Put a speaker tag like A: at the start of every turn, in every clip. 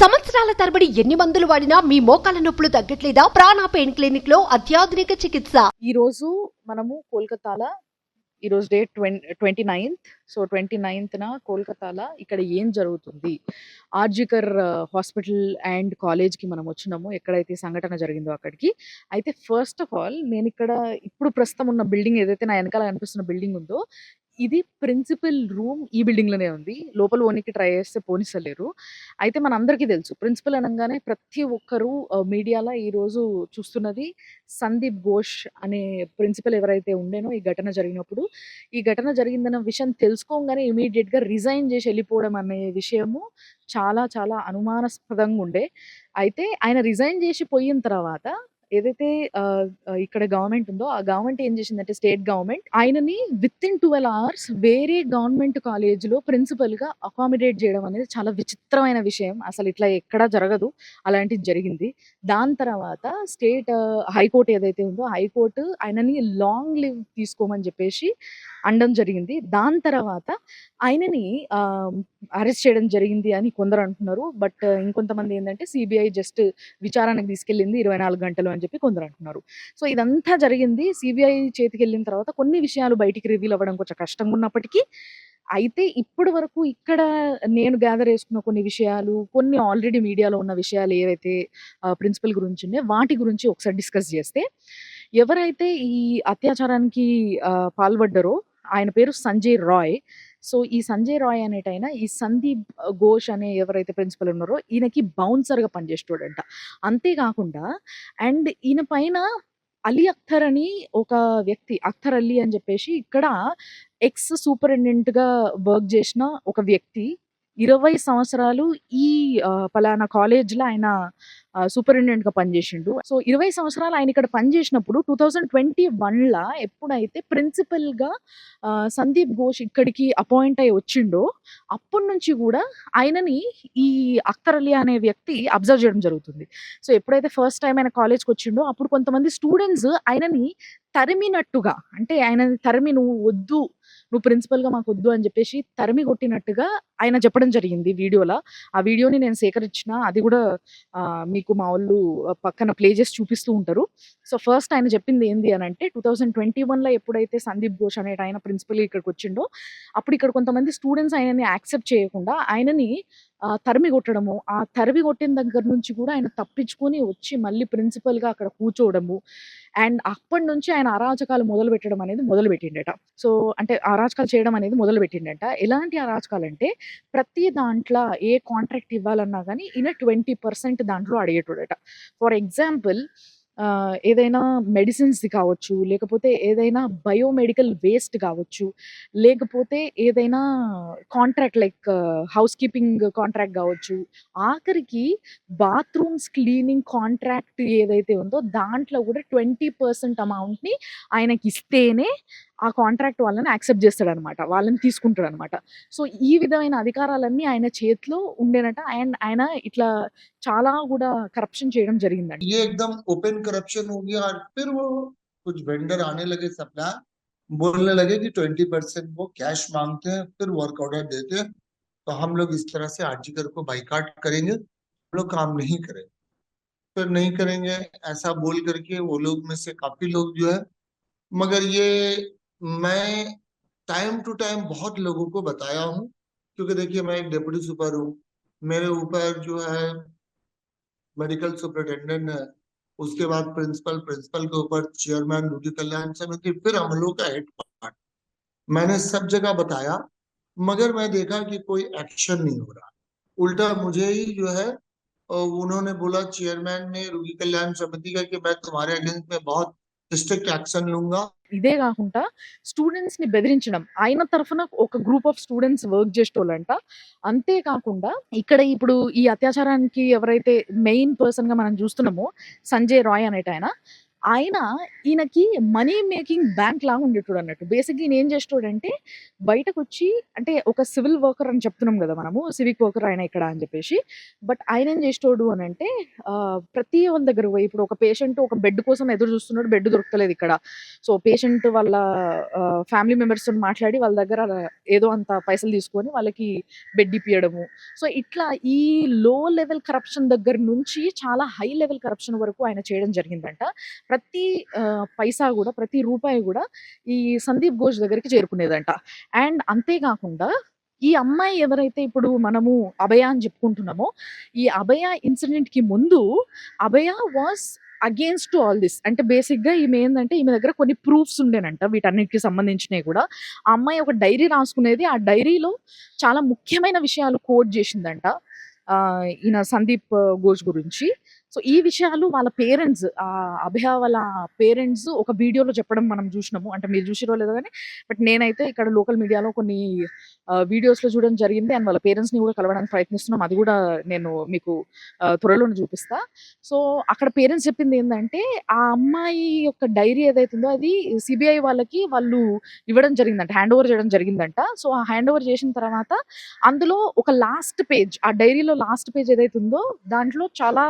A: సంవత్సరాల తరబడి ఎన్ని మందులు వాడినా మీ మోకాల నొప్పులు తగ్గట్లేదా? ప్రాణ పెయిన్ క్లినిక్లో అత్యాధునిక చికిత్స.
B: ఈ రోజు మనము కోల్కతాల ఈ రోజు date twenty ninth. So twenty నైన్త్న కోల్కతాలో ఇక్కడ ఏం జరుగుతుంది? ఆర్జికర్ హాస్పిటల్ అండ్ కాలేజ్కి మనం వచ్చినాము. ఎక్కడైతే సంఘటన జరిగిందో అక్కడికి. అయితే ఫస్ట్ ఆఫ్ ఆల్ నేను ఇక్కడ ఇప్పుడు ప్రస్తుతం ఉన్న బిల్డింగ్ ఏదైతే నా వెనకాల కనిపిస్తున్న బిల్డింగ్ ఉందో ఇది ప్రిన్సిపల్ రూమ్ ఈ బిల్డింగ్లోనే ఉంది. లోపల ఓనికి ట్రై చేస్తే పోనిస్తలేరు. అయితే మన అందరికీ తెలుసు ప్రిన్సిపల్ అనగానే ప్రతి ఒక్కరు మీడియాలో ఈ రోజు చూస్తున్నది సందీప్ ఘోష్ అనే ప్రిన్సిపల్ ఎవరైతే ఉండేనో ఈ ఘటన జరిగినప్పుడు. ఈ ఘటన జరిగిందన్న విషయం తెలుసుకోగానే ఇమీడియట్గా రిజైన్ చేసి వెళ్ళిపోవడం అనే విషయము చాలా చాలా అనుమానాస్పదంగా ఉండే. అయితే ఆయన రిజైన్ చేసి పోయిన తర్వాత ఏదైతే ఆ, ఇక్కడ గవర్నమెంట్ ఉందో ఆ గవర్నమెంట్ ఏం చేసిందంటే స్టేట్ గవర్నమెంట్ ఆయనని విత్ ఇన్ ట్వెల్వ్ అవర్స్ వేరే గవర్నమెంట్ కాలేజ్లో ప్రిన్సిపల్గా అకామిడేట్ చేయడం అనేది చాలా విచిత్రమైన విషయం. అసలు ఇట్లా ఎక్కడా జరగదు. అలాంటిది జరిగింది. దాని తర్వాత స్టేట్ హైకోర్టు ఏదైతే ఉందో హైకోర్టు ఆయనని లాంగ్ లివ్ తీసుకోమని చెప్పేసి అనడం జరిగింది. దాని తర్వాత ఆయనని అరెస్ట్ చేయడం జరిగింది అని కొందరు అంటున్నారు. బట్ ఇంకొంతమంది ఏంటంటే సిబిఐ జస్ట్ విచారణకు తీసుకెళ్ళింది ఇరవై నాలుగు గంటలు అని చెప్పి కొందరు అంటున్నారు. సో ఇదంతా జరిగింది. సిబిఐ చేతికి వెళ్ళిన తర్వాత కొన్ని విషయాలు బయటికి రివీల్ అవ్వడం కొంచెం కష్టంగా ఉన్నప్పటికీ అయితే ఇప్పటి వరకు ఇక్కడ నేను గ్యాదర్ చేసుకున్న కొన్ని విషయాలు కొన్ని ఆల్రెడీ మీడియాలో ఉన్న విషయాలు ఏవైతే ప్రిన్సిపల్ గురించి ఉన్నాయో వాటి గురించి ఒకసారి డిస్కస్ చేస్తే ఎవరైతే ఈ అత్యాచారానికి పాల్పడ్డారో ఆయన పేరు సంజయ్ రాయ్. సో ఈ సంజయ్ రాయ్ అనేటైన ఈ సందీప్ ఘోష్ అనే ఎవరైతే ప్రిన్సిపల్ ఉన్నారో ఈయనకి బౌన్సర్గా పనిచేస్తాడంట అంతేకాకుండా అండ్ ఈయన పైన అలీ అఖ్తర్ అని ఒక వ్యక్తి అఖ్తర్ అలీ అని చెప్పేసి ఇక్కడ ఎక్స్ సూపరింటెండెంట్గా వర్క్ చేసిన ఒక వ్యక్తి ఇరవై సంవత్సరాలు ఈ పలానా కాలేజ్లో ఆయన సూపరింటెండెంట్గా పనిచేసిండు. సో ఇరవై సంవత్సరాలు ఆయన ఇక్కడ పనిచేసినప్పుడు టూ థౌజండ్ ట్వంటీ వన్లో ఎప్పుడైతే ప్రిన్సిపల్గా సందీప్ ఘోష్ ఇక్కడికి అపాయింట్ అయి వచ్చిండో అప్పటి నుంచి కూడా ఆయనని ఈ అక్తర్ అలీ అనే వ్యక్తి అబ్జర్వ్ చేయడం జరుగుతుంది. సో ఎప్పుడైతే ఫస్ట్ టైం ఆయన కాలేజ్కి వచ్చిండో అప్పుడు కొంతమంది స్టూడెంట్స్ ఆయనని తరిమినట్టుగా అంటే ఆయన తరిమి నువ్వు వద్దు నువ్వు ప్రిన్సిపల్గా మాకు వద్దు అని చెప్పేసి తరిమి కొట్టినట్టుగా ఆయన చెప్పడం జరిగింది వీడియోలో. ఆ వీడియోని నేను సేకరించిన అది కూడా మీకు మీకు మా వాళ్ళు పక్కన ప్లే చేసి చూపిస్తూ ఉంటారు. సో ఫస్ట్ ఆయన చెప్పింది ఏంది అని అంటే టూ థౌసండ్ ట్వంటీ వన్లో ఎప్పుడైతే సందీప్ ఘోష్ అనే ఆయన ప్రిన్సిపల్ ఇక్కడికి వచ్చిండో అప్పుడు ఇక్కడ కొంతమంది స్టూడెంట్స్ ఆయనని యాక్సెప్ట్ చేయకుండా ఆయనని తరిమి కొట్టడము ఆ తరిమి కొట్టిన దగ్గర నుంచి కూడా ఆయన తప్పించుకొని వచ్చి మళ్ళీ ప్రిన్సిపల్గా అక్కడ కూర్చోవడము. అండ్ అప్పటి నుంచి ఆయన అరాచకాలు మొదలు పెట్టడం అనేది మొదలు పెట్టిండట సో అంటే అరాచకాలు చేయడం అనేది మొదలు పెట్టిండట ఎలాంటి అరాచకాలు అంటే ప్రతి దాంట్లో ఏ కాంట్రాక్ట్ ఇవ్వాలన్నా కానీ ఈయన ట్వంటీ పర్సెంట్ దాంట్లో అడిగేటోడట. ఫర్ ఎగ్జాంపుల్ ఏదైనా మెడిసిన్స్ది కావచ్చు లేకపోతే ఏదైనా బయోమెడికల్ వేస్ట్ కావచ్చు లేకపోతే ఏదైనా contract like house keeping contract కావచ్చు ఆఖరికి బాత్రూమ్స్ క్లీనింగ్ కాంట్రాక్ట్ ఏదైతే ఉందో దాంట్లో కూడా ట్వంటీ పర్సెంట్ అమౌంట్ని ఆయనకి ఇస్తేనే ఆ కాంట్రాక్ట్ వాళ్ళని యాక్సెప్ట్ చేస్తాడనమాట వాళ్ళని తీసుకుంటాడనమాట సో ఈ విధమైన అధికారాలన్నీ ఆయన చేతిలో ఉండేనట అండ్ ఆయన ఇట్లా చాలా కూడా కరప్షన్ చేయడం జరిగిందండి
C: ये एकदम ओपन करप्शन हो गया और फिर वो कुछ वेंडर आने लगे सप्लायर बोलने लगे कि ट्वेंटी परसेंट वो कैश मांगते हैं फिर वर्क ऑर्डर देते हैं तो हम लोग इस तरह से आर्टिकल को बाइकाट करेंगे हम लोग काम नहीं करेंगे फिर नहीं करेंगे ऐसा बोल करके वो लोग में से काफी लोग जो है मगर ये मैं टाइम टू टाइम बहुत लोगों को बताया हूँ, क्योंकि देखिए मैं एक डिप्टी सुपर हूँ। मेरे ऊपर जो है मेडिकल सुपरिटेंडेंट है, उसके बाद प्रिंसिपल प्रिंसिपल के ऊपर चेयरमैन ड्यूटी कल्याण समिति, फिर हम लोग का हेड पार्ट मैंने सब जगह बताया, मगर मैं देखा कि कोई एक्शन नहीं हो रहा। उल्टा मुझे ही जो है उन्होंने बोला चेयरमैन ने रोगी कल्याण समिति का, कि मैं तुम्हारे अगेंस्ट में बहुत స్ట్రిక్ట్ యాక్షన్
B: ఇదే కాకుండా స్టూడెంట్స్ని బెదిరించడం. ఆయన తరఫున ఒక గ్రూప్ ఆఫ్ స్టూడెంట్స్ వర్క్ చేసేటోళ్ళంట. అంతేకాకుండా ఇక్కడ ఇప్పుడు ఈ అత్యాచారానికి ఎవరైతే మెయిన్ పర్సన్గా మనం చూస్తున్నామో సంజయ్ రాయ్ అనేట ఆయన ఆయన ఈయనకి మనీ మేకింగ్ బ్యాంక్ లాగా ఉండేటోడు అన్నట్టు. బేసిక్గా ఈయన ఏం చేసేటోడంటే బయటకు వచ్చి అంటే ఒక సివిల్ వర్కర్ అని చెప్తున్నాం కదా మనము సివిక్ వర్కర్ ఆయన ఇక్కడ అని చెప్పేసి. బట్ ఆయన ఏం చేసేటోడు అని అంటే ఆ, ప్రతి వాళ్ళ దగ్గర ఇప్పుడు ఒక పేషెంట్ ఒక బెడ్ కోసం ఎదురు చూస్తున్నాడు బెడ్ దొరకలేదు ఇక్కడ. సో పేషెంట్ వాళ్ళ ఫ్యామిలీ మెంబర్స్తో మాట్లాడి వాళ్ళ దగ్గర ఏదో అంత పైసలు తీసుకొని వాళ్ళకి బెడ్ ఇప్పియడము. సో ఇట్లా ఈ లో లెవెల్ కరప్షన్ దగ్గర నుంచి చాలా హై లెవెల్ కరప్షన్ వరకు ఆయన చేయడం జరిగిందంట. ప్రతి పైసా కూడా ప్రతి రూపాయి కూడా ఈ సందీప్ ఘోష్ దగ్గరికి చేరుకునేదంట. అండ్ అంతేకాకుండా ఈ అమ్మాయి ఎవరైతే ఇప్పుడు మనము అభయ అని చెప్పుకుంటున్నామో ఈ అభయ ఇన్సిడెంట్కి ముందు Abhaya was against all this. అంటే బేసిక్గా ఈమె ఏంటంటే ఈమె దగ్గర కొన్ని ప్రూఫ్స్ ఉండేనంట వీటన్నిటికి సంబంధించినవి కూడా. ఆ అమ్మాయి ఒక డైరీ రాసుకునేది ఆ డైరీలో చాలా ముఖ్యమైన విషయాలు కోట్ చేసిందంట ఆ, ఈయన సందీప్ ఘోష్ గురించి. సో ఈ విషయాలు వాళ్ళ పేరెంట్స్ ఆ అభయ వాళ్ళ పేరెంట్స్ ఒక వీడియోలో చెప్పడం మనం చూసినాము. అంటే మీరు చూసిరో లేదో కానీ బట్ నేనైతే ఇక్కడ లోకల్ మీడియాలో కొన్ని వీడియోస్లో చూడడం జరిగింది. అండ్ వాళ్ళ పేరెంట్స్ని కూడా కలవడానికి ప్రయత్నిస్తున్నాం. అది కూడా నేను మీకు త్వరలోనే చూపిస్తా. సో అక్కడ పేరెంట్స్ చెప్పింది ఏంటంటే ఆ అమ్మాయి యొక్క డైరీ ఏదైతుందో అది సిబిఐ వాళ్ళకి వాళ్ళు ఇవ్వడం జరిగిందంట. హ్యాండ్ ఓవర్ చేయడం జరిగిందంట. సో ఆ హ్యాండ్ ఓవర్ చేసిన తర్వాత అందులో ఒక లాస్ట్ పేజ్ ఆ డైరీలో లాస్ట్ పేజ్ ఏదైతుందో దాంట్లో చాలా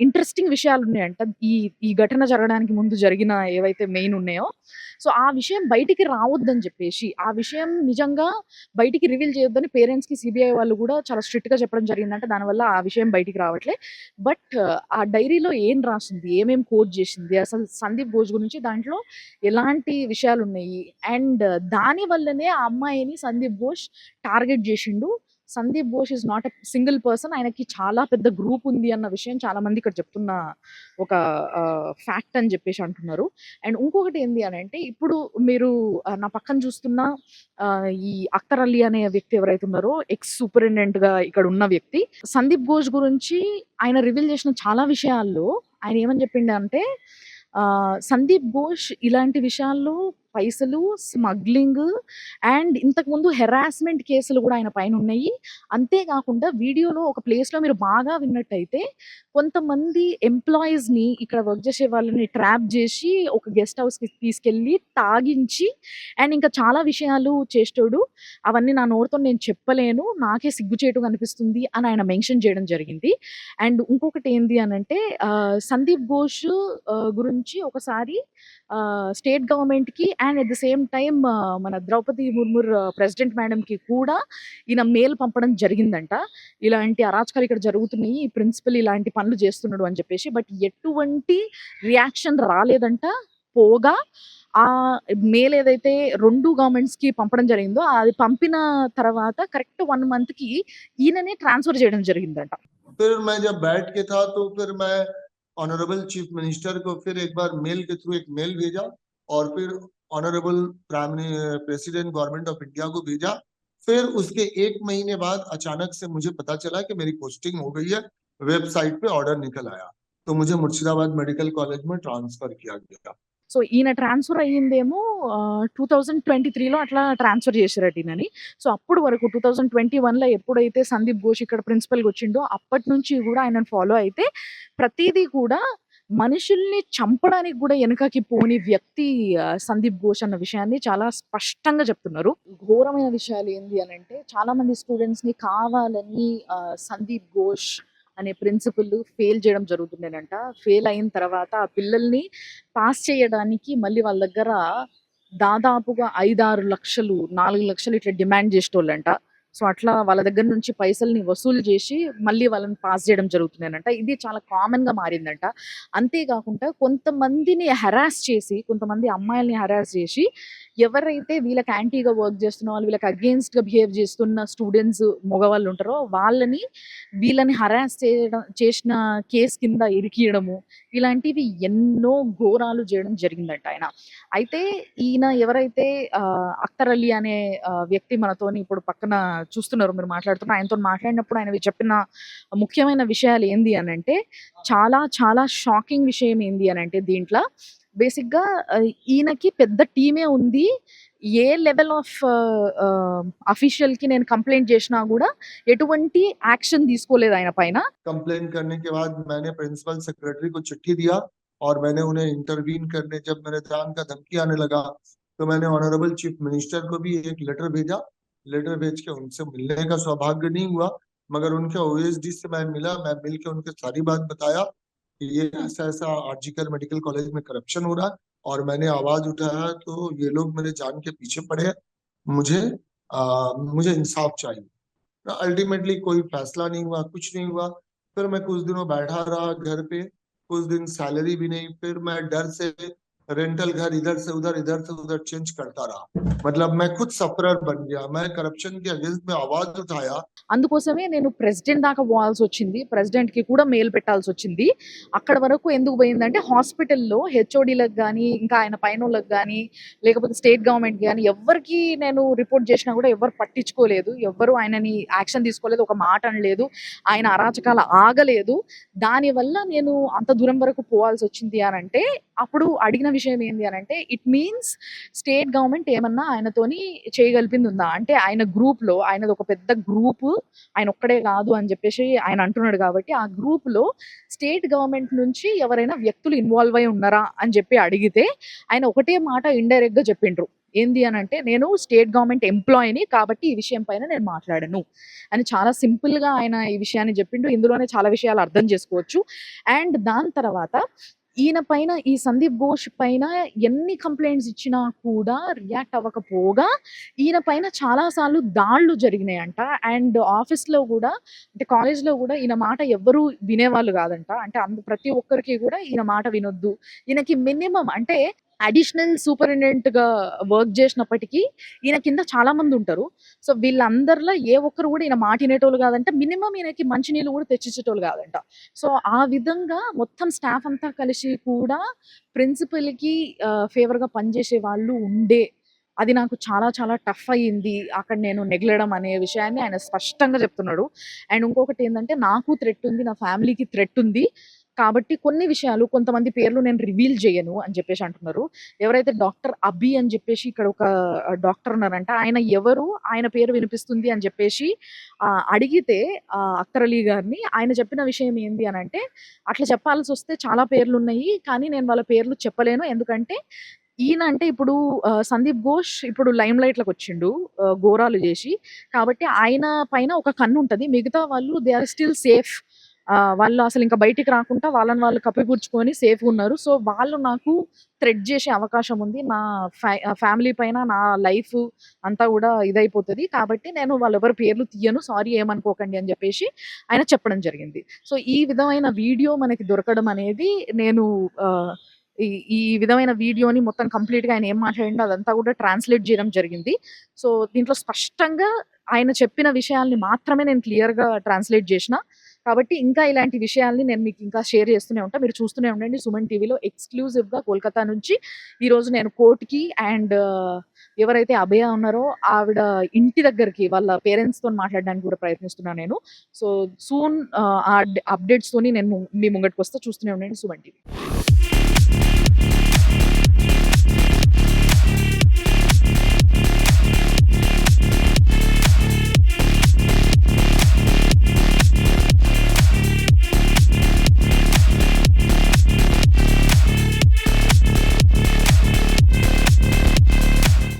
B: ఇంట్రెస్టింగ్ విషయాలు ఉన్నాయంట ఈ ఈ ఘటన జరగడానికి ముందు జరిగిన ఏవైతే మెయిన్ ఉన్నాయో. సో ఆ విషయం బయటికి రావద్దని చెప్పేసి ఆ విషయం నిజంగా బయటికి రివీల్ చేయొద్దని పేరెంట్స్కి సిబిఐ వాళ్ళు కూడా చాలా స్ట్రిక్ట్గా చెప్పడం జరిగిందంటే. దానివల్ల ఆ విషయం బయటికి రావట్లే. బట్ ఆ డైరీలో ఏం రాసింది? ఏమేం కోట్ చేసింది? అసలు సందీప్ ఘోష్ గురించి దాంట్లో ఎలాంటి విషయాలు ఉన్నాయి అండ్ దాని వల్లనే ఆ అమ్మాయిని సందీప్ ఘోష్ టార్గెట్ చేసిండు. Sandip Ghosh is not a single person ఆయనకి చాలా పెద్ద గ్రూప్ ఉంది అన్న విషయం చాలా మంది ఇక్కడ చెప్తున్న ఒక ఫ్యాక్ట్ అని చెప్పేసి అంటున్నారు. అండ్ ఇంకొకటి ఏంది అని అంటే ఇప్పుడు మీరు నా పక్కన చూస్తున్న ఈ అక్కర్ అలీ అనే వ్యక్తి ఎవరైతే ఉన్నారో ఎక్స్ సూపరింటెండెంట్గా ఇక్కడ ఉన్న వ్యక్తి సందీప్ ఘోష్ గురించి ఆయన రివీల్ చేసిన చాలా విషయాల్లో ఆయన ఏమని చెప్పిండే అంటే సందీప్ ఘోష్ ఇలాంటి విషయాల్లో పైసలు స్మగ్లింగ్ అండ్ ఇంతకుముందు హెరాస్మెంట్ కేసులు కూడా ఆయన పైన ఉన్నాయి. అంతేకాకుండా వీడియోలో ఒక ప్లేస్లో మీరు బాగా విన్నట్టయితే కొంతమంది ఎంప్లాయీస్ని ఇక్కడ వర్క్ చేసే వాళ్ళని ట్రాప్ చేసి ఒక గెస్ట్ హౌస్కి తాగించి అండ్ ఇంకా చాలా విషయాలు చేస్తాడు అవన్నీ నా నోరుతో నేను చెప్పలేను నాకే సిగ్గుచేటు అనిపిస్తుంది అని ఆయన మెన్షన్ చేయడం జరిగింది. అండ్ ఇంకొకటి ఏంది అని అంటే సందీప్ ఘోష్ గురించి ఒకసారి స్టేట్ గవర్నమెంట్కి and at the same time మన ద్రౌపది ముర్ముర్ ప్రెసిడెంట్ మేడం కి కూడా ఈయన మెయిల్ పంపడం జరిగిందంట ఇలాంటి అరాచకాలు ఇక్కడ జరుగుతున్నాయి ఈ ప్రిన్సిపల్ ఇలాంటి పనులు చేస్తున్నాడు అని చెప్పేసి బట్ ఎటువంటి రియాక్షన్ రాలేదంట పోగా ఆ మెయిల్ ఏదైతే రెండు గవర్నమెంట్స్ కి పంపడం జరిగిందో అది పంపిన తర్వాత కరెక్ట్ వన్ మంత్ కి ఈయననే ట్రాన్స్ఫర్ చేయడం జరిగిందంట
C: फिर मैं जब बैठ के था तो फिर मैं ऑनरेबल चीफ मिनिस्टर को फिर एक बार मेल के थ्रू एक मेल भेजा और फिर honourable prime president government of India को भेजा फिर उसके एक महीने बाद अचानक से मुझे पता चला कि मेरी पोस्टिंग हो गई है वेबसाइट पे ऑर्डर निकल आया तो मुझे मुर्शिदाबाद मेडिकल कॉलेज में ट्रांसफर किया गया
B: సో ఈయన ట్రాన్స్ఫర్ అయ్యిందేమో టూ థౌజండ్ ట్వంటీ త్రీలో అట్లా ట్రాన్స్ఫర్ చేశారట ఈయనని సో అప్పుడు వరకు టూ థౌజండ్ ట్వంటీ వన్లో ఎప్పుడైతే సందీప్ ఘోష్ ఇక్కడ ప్రిన్సిపల్గా వచ్చిండో అప్పటి నుంచి కూడా ఆయనను ఫాలో అయితే ప్రతిదీ కూడా మనుషుల్ని చంపడానికి కూడా వెనకకి పోని వ్యక్తి సందీప్ ఘోష్ అన్న విషయాన్ని చాలా స్పష్టంగా చెప్తున్నారు. ఘోరమైన విషయాలు ఏంది అని అంటే చాలా మంది స్టూడెంట్స్ని కావాలని సందీప్ ఘోష్ అనే ప్రిన్సిపల్ ఫెయిల్ చేయడం జరుగుతుండేనంట. ఫెయిల్ అయిన తర్వాత ఆ పిల్లల్ని పాస్ చేయడానికి మళ్ళీ వాళ్ళ దగ్గర దాదాపుగా ఐదారు లక్షలు నాలుగు లక్షలు ఇట్లా డిమాండ్ చేసేటోళ్ళంట. సో అట్లా వాళ్ళ దగ్గర నుంచి పైసల్ని వసూలు చేసి మళ్ళీ వాళ్ళని పాస్ చేయడం జరుగుతుందనంట. ఇది చాలా కామన్గా మారిందంట. అంతేకాకుండా కొంతమందిని హెరాస్ చేసి కొంతమంది అమ్మాయిల్ని హెరాస్ చేసి ఎవరైతే వీళ్ళకి యాంటీగా వర్క్ చేస్తున్న వాళ్ళు వీళ్ళకి అగేన్స్ట్గా బిహేవ్ చేస్తున్న స్టూడెంట్స్ మగవాళ్ళు ఉంటారో వాళ్ళని వీళ్ళని హరాస్ చేయడం చేసిన కేసు కింద ఇరికియడము ఇలాంటివి ఎన్నో ఘోరాలు చేయడం జరిగిందంట ఆయన. అయితే ఈయన ఎవరైతే అక్తర్ అఖ్తర్ అలీ అనే వ్యక్తి మనతోని ఇప్పుడు పక్కన చూస్తున్నారు మీరు మాట్లాడుతున్నారు ఆయనతో మాట్లాడినప్పుడు ఆయన చెప్పిన ముఖ్యమైన విషయాలు ఏంది అని అంటే చాలా చాలా షాకింగ్ విషయం ఏంది అని అంటే దీంట్లో బేసిక్ గా ఆ, ఈయనకి పెద్ద టీమే ఉంది ఏ లెవెల్ ఆఫ్ అఫీషియల్ కి నేను కంప్లైంట్ చేసినా కూడా ఎటువంటి యాక్షన్ తీసుకోలేదు ఆయన పైన
C: कंप्लेन करने के बाद मैंने प्रिंसिपल सेक्रेटरी को चिट्ठी दिया और मैंने उन्हें इंटरवीन करने जब मेरे जान का धमकी आने लगा तो मैंने ऑनरेबल चीफ मिनिस्टर को भी एक लेटर भेजा लेटर भेज के उनसे मिलने का सौभाग्य नहीं हुआ मगर उनके ओएसडी से मैं मिला मैं मिल के उनके सारी बात बताया कि ये ऐसा ऐसा आर्जिकल मेडिकल कॉलेज में करप्शन हो रहा है और मैंने आवाज़ उठाया तो ये लोग मेरे जान के पीछे पड़े मुझे आ, मुझे इंसाफ चाहिए। अल्टीमेटली कोई फैसला नहीं हुआ कुछ नहीं हुआ। फिर मैं कुछ दिनों बैठा रहा घर पे कुछ दिन सैलरी भी नहीं फिर मैं डर से रेंटल घर इधर से उधर इधर से उधर चेंज करता रहा मतलब मैं खुद सफरर बन गया मैं करप्शन के अगेंस्ट में आवाज उठाया
B: అందుకోసమే నేను ప్రెసిడెంట్ దాకా పోవాల్సి వచ్చింది ప్రెసిడెంట్ కి కూడా మెయిల్ పెట్టాల్సి వచ్చింది అక్కడ వరకు ఎందుకు పోయిందంటే హాస్పిటల్లో హెచ్ఓడీలకు కానీ ఇంకా ఆయన పైన వాళ్ళకి కానీ లేకపోతే స్టేట్ గవర్నమెంట్ కానీ ఎవరికి నేను రిపోర్ట్ చేసినా కూడా ఎవరు పట్టించుకోలేదు ఎవరు ఆయనని యాక్షన్ తీసుకోలేదు ఒక మాట అనలేదు ఆయన అరాచకాలు ఆగలేదు దానివల్ల నేను అంత దూరం వరకు పోవాల్సి వచ్చింది అని అంటే అప్పుడు అడిగిన విషయం ఏంది అని అంటే ఇట్ మీన్స్ స్టేట్ గవర్నమెంట్ ఏమన్నా ఆయనతోని చేయగలిపింది ఉందా అంటే ఆయన గ్రూప్లో ఆయనది ఒక పెద్ద గ్రూప్ ఆయన ఒక్కడే కాదు అని చెప్పేసి ఆయన అంటున్నాడు కాబట్టి ఆ గ్రూప్లో స్టేట్ గవర్నమెంట్ నుంచి ఎవరైనా వ్యక్తులు ఇన్వాల్వ్ అయి ఉన్నారా అని చెప్పి అడిగితే ఆయన ఒకటే మాట ఇండైరెక్ట్గా చెప్పిండ్రు. ఏంది అని అంటే నేను స్టేట్ గవర్నమెంట్ ఎంప్లాయీని కాబట్టి ఈ విషయం పైన నేను మాట్లాడను. అని చాలా సింపుల్గా ఆయన ఈ విషయాన్ని చెప్పిండు. ఇందులోనే చాలా విషయాలు అర్థం చేసుకోవచ్చు. అండ్ దాని తర్వాత ఈయన పైన ఈ సందీప్ ఘోష్ పైన ఎన్ని కంప్లైంట్స్ ఇచ్చినా కూడా రియాక్ట్ అవ్వకపోగా ఈయన పైన చాలా సార్లు జరిగినాయంట. అండ్ ఆఫీస్లో కూడా అంటే కాలేజ్లో కూడా ఈయన మాట ఎవ్వరూ వినేవాళ్ళు కాదంట. అంటే అందు ప్రతి ఒక్కరికి కూడా ఈయన మాట వినొద్దు. ఈయనకి మినిమం అంటే అడిషనల్ సూపరింటెండెంట్గా వర్క్ చేసినప్పటికీ ఈయన కింద చాలా మంది ఉంటారు. సో వీళ్ళందరిలో ఏ ఒక్కరు కూడా ఈయన మాటినేటోళ్ళు కాదంటే కాదంట. మినిమం ఈయనకి మంచినీళ్ళు కూడా తెచ్చిచ్చేటోళ్ళు కాదంట. సో ఆ విధంగా మొత్తం స్టాఫ్ అంతా కలిసి కూడా ప్రిన్సిపల్కి ఫేవర్గా పనిచేసే వాళ్ళు ఉండే. అది నాకు చాలా చాలా టఫ్ అయ్యింది. అక్కడ నేను నెగలడం అనే విషయాన్ని ఆయన స్పష్టంగా చెప్తున్నాడు. అండ్ ఇంకొకటి ఏంటంటే నాకు థ్రెట్ ఉంది నా ఫ్యామిలీకి థ్రెట్ ఉంది. కాబట్టి కొన్ని విషయాలు కొంతమంది పేర్లు నేను రివీల్ చేయను అని చెప్పేసి అంటున్నారు. ఎవరైతే డాక్టర్ అభి అని చెప్పేసి ఇక్కడ ఒక డాక్టర్ ఉన్నారంట ఆయన ఎవరు ఆయన పేరు వినిపిస్తుంది అని చెప్పేసి అడిగితే ఆ, అలీ గారిని ఆయన చెప్పిన విషయం ఏంది అని అంటే అట్లా చెప్పాల్సి వస్తే చాలా పేర్లు ఉన్నాయి కానీ నేను వాళ్ళ పేర్లు చెప్పలేను. ఎందుకంటే ఈయన అంటే ఇప్పుడు సందీప్ ఘోష్ ఇప్పుడు లైమ్ లైట్లకు వచ్చిండు ఘోరాలు చేసి. కాబట్టి ఆయన పైన ఒక కన్ను ఉంటుంది. మిగతా వాళ్ళు దే ఆర్ స్టిల్ సేఫ్ వాళ్ళు అసలు ఇంకా బయటికి రాకుండా వాళ్ళని వాళ్ళు కప్పిపుచ్చుకొని సేఫ్గా ఉన్నారు. సో వాళ్ళు నాకు థ్రెడ్ చేసే అవకాశం ఉంది. నా ఫ్యామిలీ పైన నా లైఫ్ అంతా కూడా ఇదైపోతుంది. కాబట్టి నేను వాళ్ళెవరి పేర్లు తీయను. సారీ ఏమనుకోకండి అని చెప్పేసి ఆయన చెప్పడం జరిగింది. సో ఈ విధమైన వీడియో మనకి దొరకడం అనేది నేను ఈ ఈ విధమైన వీడియోని మొత్తం కంప్లీట్గా ఆయన ఏం మాట్లాడిండో అదంతా కూడా ట్రాన్స్లేట్ చేయడం జరిగింది. సో దీంట్లో స్పష్టంగా ఆయన చెప్పిన విషయాల్ని మాత్రమే నేను క్లియర్గా ట్రాన్స్లేట్ చేసిన. కాబట్టి ఇంకా ఇలాంటి విషయాల్ని నేను మీకు ఇంకా షేర్ చేస్తూనే ఉంటా. మీరు చూస్తూనే ఉండండి. సుమన్ టీవీలో ఎక్స్క్లూజివ్గా కోల్కతా నుంచి ఈరోజు నేను కోర్టుకి అండ్ ఎవరైతే అభయ ఉన్నారో ఆవిడ ఇంటి దగ్గరికి వాళ్ళ పేరెంట్స్తో మాట్లాడడానికి కూడా ప్రయత్నిస్తున్నాను నేను. సో సూన్ ఆ అప్డేట్స్ తోని నేను మీ ముంగటికి వస్తా చూస్తూనే ఉండండి సుమన్ టీవీ.